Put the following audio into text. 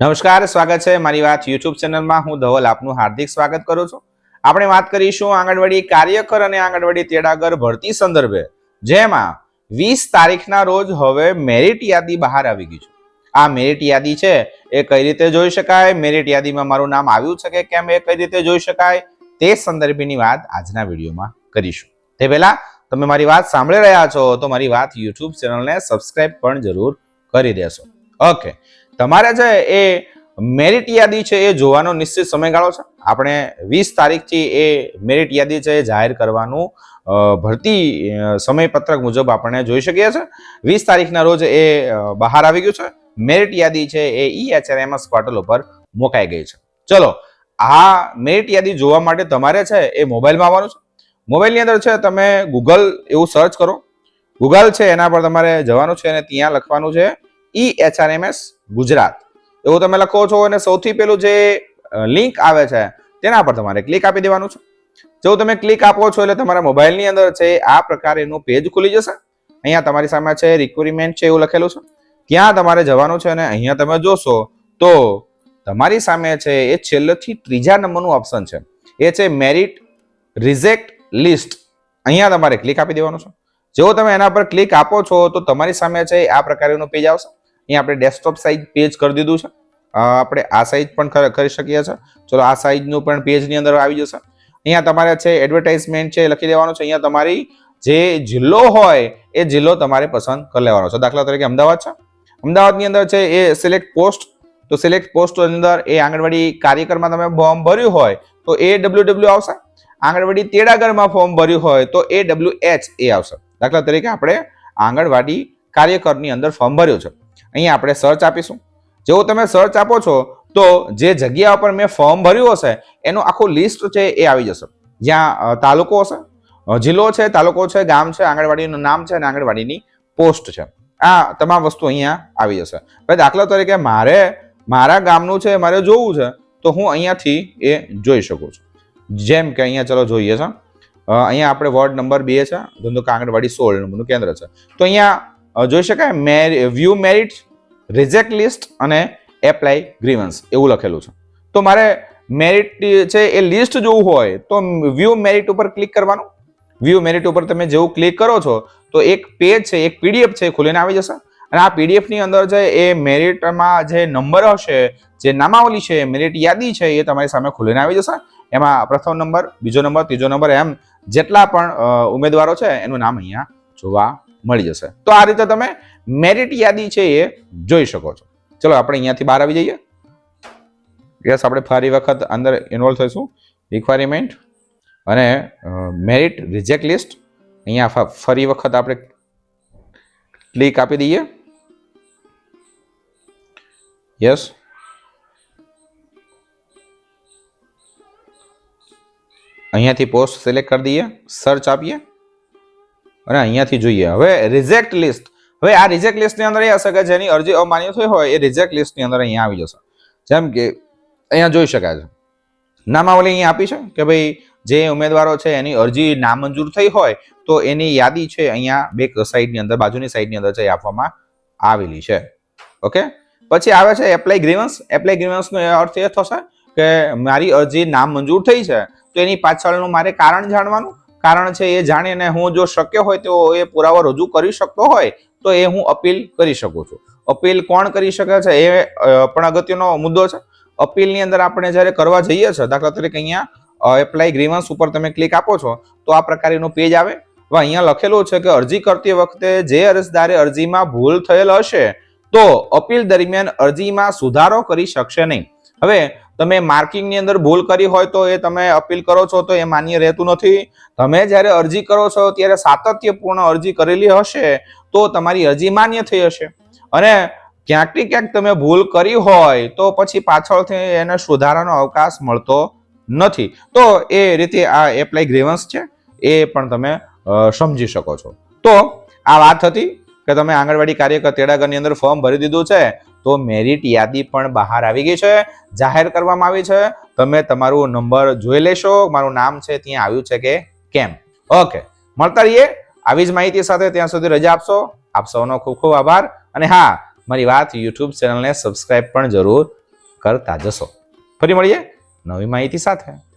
નમસ્કાર, સ્વાગત છે મારી વાત યુટ્યુબ ચેનલમાં. હું ધવલ, આપનું હાર્દિક સ્વાગત કરું છું. આપણે વાત કરીશું આંગણવાડી કાર્યકર અને આંગણવાડી તેડાગર ભરતી સંદર્ભે, જેમાં વીસ તારીખના રોજ હવે મેરિટ યાદી બહાર આવી ગઈ છે. આ મેરિટ યાદી છે એ કઈ રીતે જોઈ શકાય? મેરિટ યાદીમાં મારું નામ આવ્યું છે કે કેમ એ કઈ રીતે જોઈ શકાય? તે સંદર્ભેની વાત આજના વિડીયોમાં કરીશું. તે પહેલા તમે મારી વાત સાંભળી રહ્યા છો તો મારી વાત યુટ્યુબ ચેનલને સબસ્ક્રાઇબ પણ જરૂર કરી દેશો. ઓકે તમારે છે એ મેરિટ યાદી છે એ જોવાનો નિશ્ચિત સમયગાળો છે? આપણે વીસ તારીખથી એ મેરિટ યાદી છે એ જાહેર કરવાનું ભરતી સમયપત્રક મુજબ આપણે જોઈ શકીએ છીએ વીસ તારીખના રોજ એ બહાર આવી ગયું છે. મેરિટ યાદી છે એ ઈ એચઆરએમએસ પોર્ટલ ઉપર મુકાઈ ગઈ છે. ચલો, આ મેરિટ યાદી જોવા માટે તમારે છે એ મોબાઈલમાં આવવાનું છે. મોબાઈલની અંદર છે તમે ગૂગલ એવું સર્ચ કરો. ગૂગલ છે એના પર તમારે જવાનું છે અને ત્યાં લખવાનું છે ઈ એચઆરએમએસ ગુજરાત. એવું તમે લખો છો અને સૌથી પેલું જે લિંક આવે છે, તેના પર તમારે ક્લિક આપી દેવાનું છે. જો તમે ક્લિક આપો છો એટલે તમારા મોબાઈલની અંદર છે, આ પ્રકારેનું પેજ ખુલી જશે. અહીંયા તમારી સામે છે રિક્વાયરમેન્ટ છે એવું લખેલું છે. ત્યાં તમારે જવાનું છે અને અહીંયા તમે જોશો તો તમારી સામે છે, એ છેલ્લેથી ત્રીજા નંબરનું ઓપ્શન છે. એ છે મેરિટ રિજેક્ટ લિસ્ટ અહીંયા તમારે ક્લિક આપી દેવાનું છે. જો તમે એના પર ક્લિક આપો છો તો તમારી સામે છે, આ પ્રકારનું પેજ આવશે. અહીંયા આપણે ડેસ્કટોપ સાઇઝ પેજ કરી દીધું છે. આપણે આ સાઇઝ પણ કરી શકીએ છીએ. ચલો, આ સાઇઝનું પણ પેજની અંદર આવી જશે. અહીંયા તમારે છે એડવર્ટાઇઝમેન્ટ છે લખી દેવાનું છે. અહીંયા તમારી જે જિલ્લો હોય એ જિલ્લો તમારે પસંદ કરી લેવાનો છે. દાખલા તરીકે અમદાવાદ છે. અમદાવાદની અંદર છે એ સિલેક્ટ પોસ્ટ તો સિલેક્ટ પોસ્ટ અંદર એ આંગણવાડી કાર્યકરમાં તમે ફોર્મ ભર્યું હોય, તો એ ડબલ્યુ ડબલ્યુ આવશે. આંગણવાડી તેડાગરમાં ફોર્મ ભર્યું હોય, તો એ ડબલ્યુ એચ એ આવશે. દાખલા તરીકે આપણે આંગણવાડી કાર્યકરની અંદર ફોર્મ ભર્યું છે. અહીંયા આપણે સર્ચ આપીશું. જેવું તમે સર્ચ આપો છો, તો જે જગ્યા ઉપર મેં ફોર્મ ભર્યું હશે, એનું આખું લિસ્ટ છે એ આવી જશે. જ્યાં તાલુકો હશે જિલ્લો છે, તાલુકો છે, ગામ છે, આંગણવાડીનું નામ છે અને આંગણવાડીની પોસ્ટ છે. આ તમામ વસ્તુ અહીંયા આવી જશે. હવે દાખલા તરીકે મારે, મારા ગામનું છે, મારે જોવું છે, તો હું અહીંયાથી એ જોઈ શકું છું. જેમ કે અહીંયા ચલો જોઈએ છે. અહીંયા આપણે વોર્ડ નંબર બે છે ધંધુકા આંગણવાડી સોળ નંબરનું કેન્દ્ર છે. તો અહીંયા જોઈ શકાય? મેરી વ્યૂ મેરિટ રિજેક્ટ લિસ્ટ અને એપ્લાય ગ્રીવન્સ એવું લખેલું છે. તો મારે મેરિટ છે એ લિસ્ટ જોવું હોય, તો વ્યૂ મેરિટ ઉપર ક્લિક કરવાનું. વ્યૂ મેરિટ ઉપર તમે જેવું ક્લિક કરો છો, તો એક પેજ છે, એક પીડીએફ છે ખુલીને આવી જશે. અને આ પીડીએફની અંદર છે એ મેરિટમાં જે નંબર હશે, જે નામાવલી છે મેરિટ યાદી છે એ તમારી સામે ખુલીને આવી જશે. એમાં પ્રથમ નંબર બીજો નંબર ત્રીજો નંબર એમ જેટલા પણ ઉમેદવારો છે એનું નામ અહીંયા જોવા મળી જશે. તો આ રીતે તમે મેરિટ યાદી છે એ જોઈ શકો છો. ચલો, આપણે અહીંયાથી બહાર આવી જઈએ. યસ આપણે ફરી વખત અંદર ઇન્વોલ્વ થઈશું. રિક્વાયરમેન્ટ અને મેરિટ રિજેક્ટ લિસ્ટ અહીંયા ફરી વખત આપણે ક્લિક આપી દઈએ. યસ અહીંયાથી પોસ્ટ સિલેક્ટ કરી દઈએ. સર્ચ આપીએ. અને અહીંયાથી જોઈએ. હવે રિજેક્ટ લિસ્ટ હવે આ રિજેક્ટ લિસ્ટની અંદર એ હશે કે જેની અરજી અમાન્ય થઈ હોય એ રિજેક્ટ લિસ્ટની અંદર અહીંયા આવી જશે. જેમ કે અહીંયા જોઈ શકાય છે. નામાવલી અહીંયા આપી છે કે ભાઈ જે ઉમેદવારો છે એની અરજી નામંજૂર થઈ હોય તો એની યાદી છે અહીંયા બેક સાઈડની અંદર, બાજુની સાઈડની અંદર છે આપવામાં આવેલી છે. ઓકે પછી આવે છે એપ્લાય ગ્રીવન્સ એપ્લાય ગ્રીવન્સનો અર્થ એ થશે કે મારી અરજી નામંજૂર થઈ છે તો એની પાછળનું મારે કારણ જાણવાનું. કારણ છે એ જાણીને હું જો શક્ય હોય તો એ પુરાવો રજૂ કરી શકતો હોય તો એ હું અપીલ કરી શકું છું. અપીલ કોણ કરી શકે છે? એ પણ અગત્યનો મુદ્દો છે. અપીલની અંદર આપણે જ્યારે કરવા જઈએ છીએ, દાખલા તરીકે અહીંયા એપ્લાય ગ્રીવન્સ ઉપર તમે ક્લિક આપો છો, તો આ પ્રકારનું પેજ આવે. અહીંયા લખેલું છે કે અરજી કરતી વખતે જે અરજદારે અરજીમાં ભૂલ થયેલ હશે, તો અપીલ દરમિયાન અરજીમાં સુધારો કરી શકશે નહીં. હવે તમે માર્કિંગની અંદર ભૂલ કરી હોય તો એ તમે અપીલ કરો છો તો એ માન્ય રહેતું નથી. તમે જ્યારે અરજી કરો છો, ત્યારે સાતત્યપૂર્ણ અરજી કરેલી હશે તો તમારી અરજી માન્ય થઈ હશે. અને ક્યાંકથી ક્યાંક તમે ભૂલ કરી હોય તો પછી પાછળથી એને સુધારાનો અવકાશ મળતો નથી. તો એ રીતે આ એપ્લાય ગ્રેવન્સ છે, એ પણ તમે સમજી શકો છો. તો આ વાત હતી કે તમે આંગણવાડી કાર્યકર તેડાગરની અંદર ફોર્મ ભરી દીધું છે તો મેરિટ યાદી પણ બહાર આવી ગઈ છે. જાહેર કરવામાં આવી છે. તમે તમારું નંબર જોઈ લેશો. મારું નામ છે, ત્યાં આવ્યું છે કે કેમ. ઓકે, મળતા રહીએ. આવી જ માહિતી સાથે ત્યાં સુધી રજા આપશો. આપ સૌનો ખૂબ ખૂબ આભાર. અને હા, મારી વાત યુટ્યુબ ચેનલને સબસ્ક્રાઇબ પણ જરૂર કરતા જશો. ફરી મળીએ નવી માહિતી સાથે.